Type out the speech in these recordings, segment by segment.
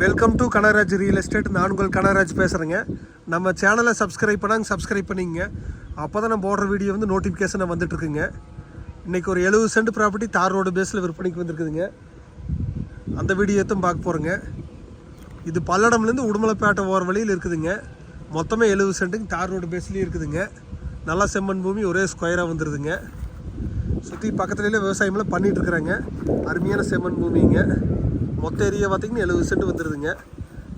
Welcome to Kanaraj real estate நான் உங்கள் கனராஜ் பேசுகிறேங்க நம்ம சேனலை சப்ஸ்கிரைப் பண்ணாங்க சப்ஸ்கிரைப் பண்ணிங்க. அப்போ தான் நம்ம போடுற வீடியோ வந்து நோட்டிஃபிகேஷன் வந்துட்டுருக்குங்க. இன்றைக்கி ஒரு எழுபது சென்ட் ப்ராப்பர்ட்டி தார் ரோடு பேஸில் விற்பனைக்கு வந்திருக்குதுங்க. அந்த வீடியோத்தையும் பார்க்க போகிறோங்க இது பல்லடம்லேருந்து உடுமலைப்பேட்டை ஓர வழியில் இருக்குதுங்க. மொத்தமே எழுபது சென்ட்டுங்க தார் ரோடு பேஸ்லேயும் இருக்குதுங்க. நல்லா செம்மண் பூமி ஒரே ஸ்கொயராக வந்துடுதுங்க சுற்றி பக்கத்துலேயே விவசாயமெல்லாம் பண்ணிகிட்ருக்குறேங்க அருமையான செம்மண் பூமிங்க. மொத்த ஏரியா பார்த்தீங்கன்னா எழுபது சென்ட் வந்துடுதுங்க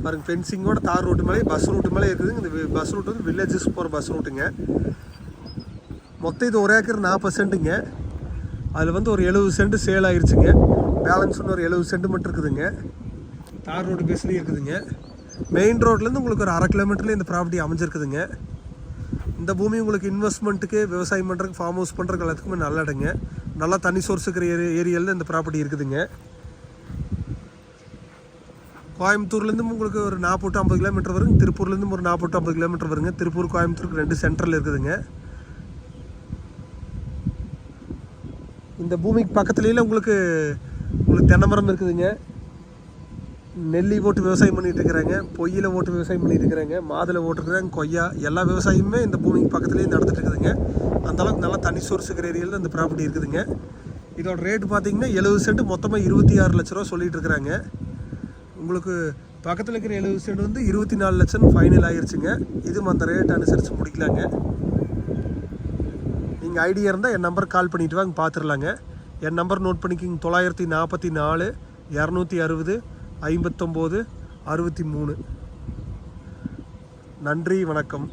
பாருங்கள் ஃபென்சிங்கோட தார் ரூட்டு மேலே பஸ் ரூட்டு மேலே இருக்குதுங்க இந்த பஸ் ரூட் வந்து வில்லேஜஸ் போகிற பஸ் ரூட்டுங்க மொத்தம் இது ஒரு ஏக்கர் நாற்பது சென்ட்டுங்க. அதில் வந்து ஒரு எழுபது சென்ட் சேல் ஆகிருச்சுங்க பேலன்ஸ் ஒரு எழுபது சென்ட் மட்டும் இருக்குதுங்க. தார் ரோடு பேஸ்லேயே இருக்குதுங்க. மெயின் ரோட்லேருந்து உங்களுக்கு ஒரு அரை கிலோமீட்டர்லேயே இந்த ப்ராப்பர்ட்டி அமைஞ்சிருக்குதுங்க. இந்த பூமி உங்களுக்கு இன்வெஸ்ட்மெண்ட்டுக்கு விவசாயம் பண்ணுறதுக்கு ஃபார்ம் ஹவுஸ் பண்ணுறதுக்கு எல்லாத்துக்குமே நல்ல இடங்க. நல்லா தண்ணி சோர்ஸ் இருக்கிற ஏரி ஏரியாவில் இந்த ப்ராப்பர்ட்டி இருக்குதுங்க. கோயம்புத்தூர்லேருந்து உங்களுக்கு ஒரு நாற்பது ஐம்பது கிலோமீட்டர் வருங்க. திருப்பூர்லேருந்து ஒரு நாற்பது ஐம்பது கிலோமீட்டர் வருங்க. திருப்பூர் கோயம்புத்தூருக்கு ரெண்டு சென்டரில் இருக்குதுங்க. இந்த பூமிக்கு பக்கத்துலேயே உங்களுக்கு உங்களுக்கு தென்னை மரம் இருக்குதுங்க. நெல்லி போட்டு விவசாயம் பண்ணிகிட்டு இருக்கிறாங்க. பொய்யில் போட்டு விவசாயம் பண்ணிகிட்டு இருக்கிறாங்க. மாதுளை போட்டுருக்குறாங்க கொய்யா எல்லா விவசாயமுமே இந்த பூமிக்கு பக்கத்துலேயே நடந்துட்டு இருக்குதுங்க. நல்லா தனி சோர்ஸ் இருக்கிற ஏரியாவில் இந்த ப்ராப்பர்ட்டி இருக்குதுங்க. இதோட ரேட்டு பார்த்தீங்கன்னா எழுபது சென்ட் மொத்தமாக இருபத்தி ஆறு லட்ச ரூபா சொல்லிகிட்டு இருக்கிறாங்க. உங்களுக்கு பக்கத்தில் இருக்கிற எழுபது சென்ட் வந்து இருபத்தி நாலு லட்சம் ஃபைனல் ஆகிருச்சுங்க இதுவும் அந்த ரேட் அனுசரித்து முடிக்கலாங்க. நீங்கள் ஐடியா இருந்தால் என் நம்பர் கால் பண்ணிட்டு வாங்க பார்த்துடலாங்க என் நம்பர் நோட் பண்ணிக்கிங்க தொள்ளாயிரத்தி நாற்பத்தி நாலு இரநூத்தி அறுபது ஐம்பத்தொம்போது அறுபத்தி மூணு. நன்றி வணக்கம்.